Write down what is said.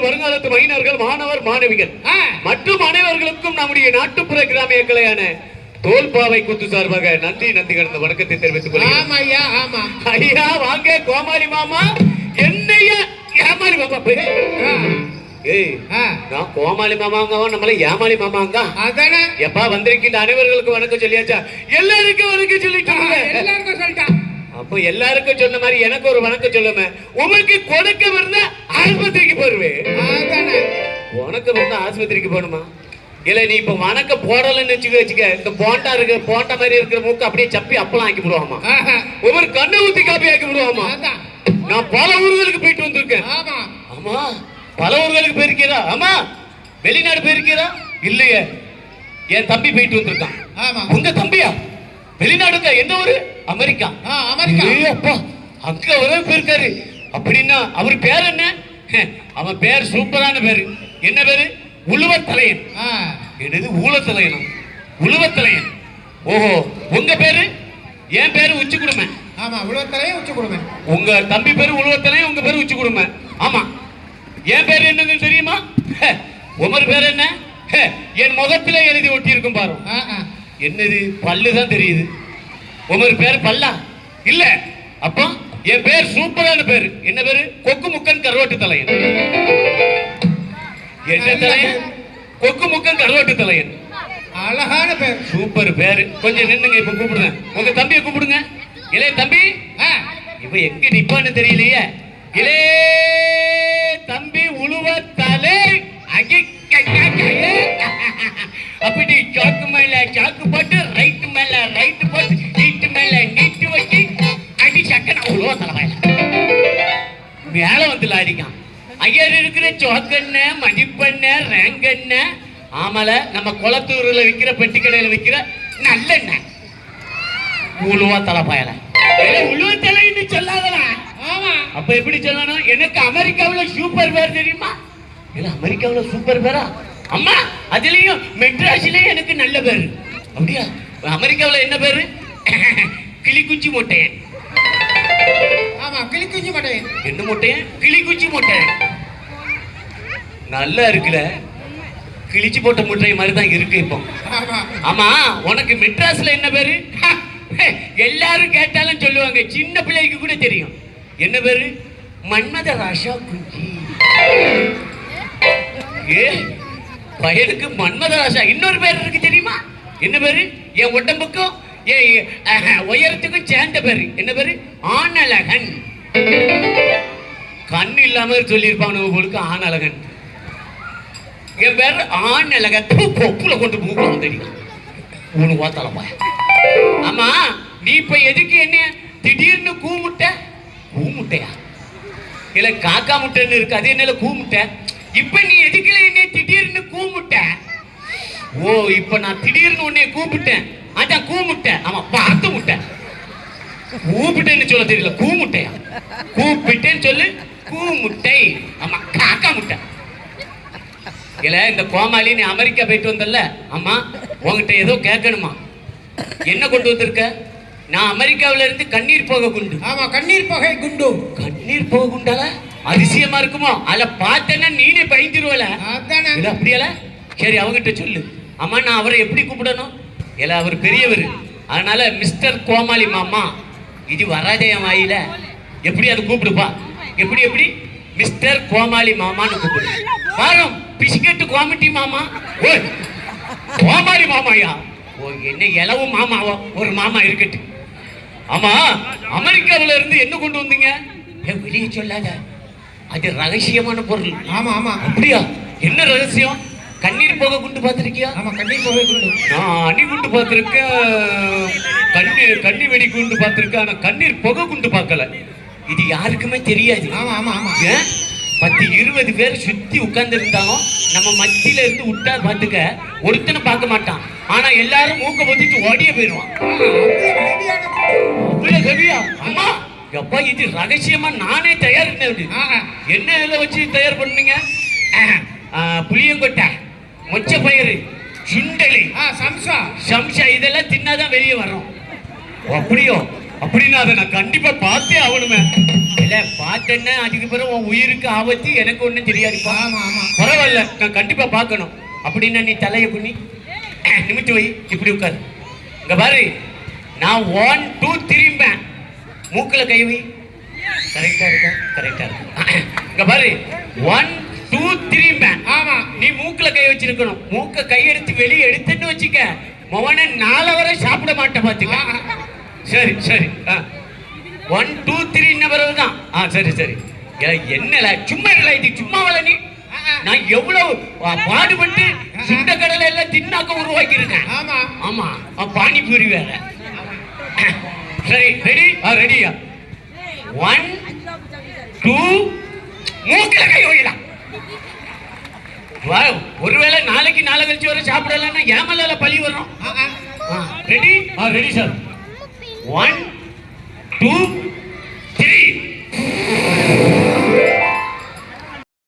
காலத்து மைனர்கள் மாணவர் மாணவிகள். மற்றும் அனைவர்களுக்கும் நம்முடைய நாட்டுப்புற கிராமிய கலையான தோல்பாவை குத்து சார்பாக நன்றி நன்றி கடந்த வணக்கத்தை தெரிவித்துக் கொள்கிறேன். ஐயா வாங்க கோமாளி மாமா. என்னைய ஏமாளி மாமா நான் கோமாளி மாமாங்க நம்மள ஏமாளி மாமாங்க. அதானே. எப்பா வந்திருக்கின்ற அனைவர்களுக்கும் வணக்கம் சொல்லியாச்சா? எல்லாருக்கும் வணக்கம் சொல்லிட்டு ஆ, எல்லாருக்கும் சொல்லிட்டான். அப்போ எல்லாருக்கும் சொன்ன மாதிரி எனக்கு ஒரு வணக்கம் சொல்லுமே. உனக்கு கொடுக்க இருந்தா ஆஸ்பத்திரிக்கு போருவே உனக்கு வந்து ஆஸ்பத்திரிக்கு போகணுமா? இல்ல நீ இப்ப வணக்க போடலன்னு வச்சுக்க வச்சுக்க இந்த போண்டா இருக்கு போண்டா மாதிரி இருக்கிற மூக்கு அப்படியே சப்பி அப்பளம் ஆக்கி விடுவாமா? ஒவ்வொரு கண்ணை ஊத்தி காப்பி ஆக்கி விடுவாமா? நான் பல ஊர்களுக்கு போயிட்டு வந்திருக்கேன். ஆமா. ஆமா பல ஊர்களுக்கு போயிருக்கீரா? ஆமா வெளிநாடு போயிருக்கீரா? இல்லையே. என் தம்பி போயிட்டு வந்திருக்கான். ஆமா. உங்க தம்பியா? வெளிநாடுக்கா எந்த ஊரு? அமெரிக்கா. அமெரிக்கா. அப்பா அங்க ஒரே போயிருக்காரு. அப்படின்னா அவர் பேர் என்ன? அவன் பேர் சூப்பரான பேரு. என்ன பேரு? உழுவத்தலையன். என்னது ஊழத்தலையனா? உழுவத்தலையன். ஓஹோ உங்க பேரு? என் பேரு உச்சி குடுமை ஆமா உலகத்திலேயே உச்சி கொடுமை உங்க தம்பி பேரு உழுவத்தலையன் உங்க பேரு உச்சி குடுமை ஆமா. என் பேரு என்னன்னு தெரியுமா? உமர் பேர் என்ன? என் முகத்துல எழுதி ஒட்டி இருக்கும் பாரு. என்னது? பல்லு தான் தெரியுது. உமர் பேர் பல்லா? இல்ல. அப்போ என் பேர் சூப்பரான பேரு. என்ன பேரு? கொக்கு முக்கன் கருவாட்டு தலையன். என்ன தலையன்? கொக்கு முக்கன் கருவாட்டு தலையன். அழகான பேர். சூப்பர் பேரு. கொஞ்சம் நின்னுங்க இப்ப கூப்பிடுறேன் உங்க தம்பியை கூப்பிடுங்க. இளைய தம்பி? இப்ப எங்க நிப்பான்னு தெரியலையே. இலே தம்பி உழுவ தலை அப்படி சாக்கு மேல சாக்கு போட்டு ரைட்டு உழுவ தலைமையில மேல வந்து லாரிக்கான் ஐயர் இருக்கிற சோக்கண்ண மதிப்பெண்ண ரேங்கண்ண ஆமல நம்ம குளத்தூர்ல விக்கிற பெட்டி கடையில விக்கிற நல்லெண்ணெய் உழுவா தலைப்பாயல உழுவ தலைன்னு சொல்லாதடா. ஆமா. அப்ப எப்படி சொல்லணும்? எனக்கு அமெரிக்காவுல சூப்பர் பேர் தெரியுமா? இல்ல அமெரிக்காவுல சூப்பர் பேரா அம்மா அதுலயும் மெட்ராஸ்லயும் எனக்கு நல்ல பேரு. அப்படியா? அமெரிக்காவுல என்ன பேரு? கிளிக்குச்சி மொட்டையன். ஆமா கிளிக்குஞ்சு மாட்டேன். என்ன மொட்டையன் கிளிக்குச்சி மொட்டையன் நல்லா இருக்குல்ல? கிழிச்சு போட்ட முட்டை மாதிரி தான் இருக்கு இப்போ. ஆமா. உனக்கு மெட்ராஸ்ல என்ன பேரு? எல்லாரும் கேட்டாலும் சொல்லுவாங்க சின்ன பிள்ளைக்கு கூட தெரியும். என்ன பேரு? மன்மத ராஷா குஞ்சி. ஏ பையனுக்கு மன்மத ராஷா இன்னொரு பேர் இருக்கு தெரியுமா? என்ன பேரு? என் உடம்புக்கும் என் உயரத்துக்கும் சேர்ந்த பேரு. என்ன பேரு? ஆனழகன் கண் இல்லாம சொல்லியிருப்பான் உங்களுக்கு ஆனழகன் என் பேர் ஆண் அழகத்தை கொப்புல கொண்டு மூக்கலாம் தெரியும் உனக்கு ஓத்தலப்பா ஆமா நீ இப்ப எதுக்கு என்ன திடீர்னு கூமுட்ட? கூமுட்டையா? இல்ல காக்கா முட்டைன்னு இருக்கு அது என்னல கூமுட்ட? இப்ப நீ எதுக்குல என்ன திடீர்னு கூமுட்ட? ஓ இப்ப நான் திடீர்னு உன்னை கூப்பிட்டேன். அதான் கூமுட்டேன் ஆமா பார்த்து முட்டை. கூப்பிட்டேன்னு சொல்ல தெரியல. கூ கூப்பிட்டேன்னு சொல்லு. கூமுட்டை. ஆமா காக்கா முட்டை. இல்ல இந்த கோமாளி நீ அமெரிக்கா போயிட்டு வந்தல்ல. ஆமா உன்கிட்ட ஏதோ கேட்கணுமா? என்ன கொண்டு வந்திருக்க? நான் அமெரிக்காவுல இருந்து கண்ணீர் போக குண்டு. ஆமா கண்ணீர் பகை குண்டு. கண்ணீர் போக குண்டால அதிசயமா இருக்குமோ? அத பார்த்தேன்னா நீனே பயந்துருவல. அப்படியால சரி அவங்கிட்ட சொல்லு. அம்மா நான் அவரை எப்படி கூப்பிடணும்? இல்ல அவர் பெரியவர். அதனால மிஸ்டர் கோமாளி மாமா இது வராதே என் வாயில. எப்படி அது கூப்பிடுப்பா? எப்படி எப்படி? மிஸ்டர் கோமாளி மாமான்னு கூப்பிடு. வாரம் பிஸ்கட்டு கோமட்டி மாமா. ஓய் கோமாளி மாமாயா? ஓ என்ன இளவு மாமாவோ? ஒரு மாமா இருக்கட்டு. ஆமா அமெரிக்காவுல இருந்து என்ன கொண்டு வந்தீங்க? வெளியே சொல்லாத. அது ரகசியமான பொருள். ஆமா ஆமா. அப்படியா? என்ன ரகசியம்? கண்ணீர் போக குண்டு பார்த்திருக்கியா? ஆமா கண்ணீர் பகை குண்டு. நான் அணி குண்டு பார்த்திருக்கேன். கண்ணீர் கண்ணி வெடி குண்டு பார்த்திருக்கேன். ஆனா கண்ணீர் புகை குண்டு பார்க்கல. இது யாருக்குமே தெரியாது. ஆமா ஆமா ஆமா. பத்து இருபது பேர் சுத்தி உட்கார்ந்து இருந்தாலும் நம்ம மத்தியில இருந்து விட்டா பாத்துக்க ஒருத்தனை பார்க்க மாட்டான். ஆனா எல்லாரும் மூக்க பொத்திட்டு ஓடியே போயிடுவான். அம்மா எப்பா இது ரகசியமா நானே தயார். என்ன இதில் வச்சு தயார் பண்ணீங்க புளியங்கொட்டை மொச்ச பயிறு சுண்டலி சம்சா. சம்சா இதெல்லாம் தின்னாதான் வெளியே வரும் அப்படியோ? அப்படின்னா அதை நான் கண்டிப்பா பார்த்தே ஆகணுமே. இல்ல பார்த்தேன்னா அதுக்கு பிறகு உன் உயிருக்கு ஆபத்து எனக்கு ஒண்ணும் ஆமா பரவாயில்ல நான் கண்டிப்பா பார்க்கணும். அப்படின்னா நீ தலையை குனி நிமித்து வை இப்படி உட்காரு. இங்க பாரு நான் ஒன் டூ த்ரீம்பேன் மூக்குல கை வை. கரெக்டா இருக்கா? கரெக்டா இருக்கு? இங்க பாரு ஒன் டூ த்ரீம்பேன் ஆமா. நீ மூக்குல கை வச்சிருக்கணும். மூக்க கை எடுத்து வெளியே எடுத்துன்னு வச்சுக்க. மவனை நாளை வரை சாப்பிட மாட்டேன் பாத்துக்க. சரி சரி. ஒன் டூ த்ரீ பிறகு தான். ஆ சரி சரி. ஏ, என்னல? சும்மா இல்லை இது சும்மா வள நீ. நான் எவ்வளவு பாடுபட்டு சுண்ட கடலை எல்லாம் தின்னாக்க உருவாக்கி இருக்கேன் ஆமா. ஆமா. ஆ, பானிபூரி வேற. சரி ரெடி ஆ ரெடியா ஒன் டூ மூக்கில கை வைக்கலாம் வா ஒருவேளை நாளைக்கு நாளை கழிச்சு வர சாப்பிடலன்னா ஏமலால பழி வரும். ஆ, ஆ. ரெடி ஆ ரெடி சார் ஒன் டூ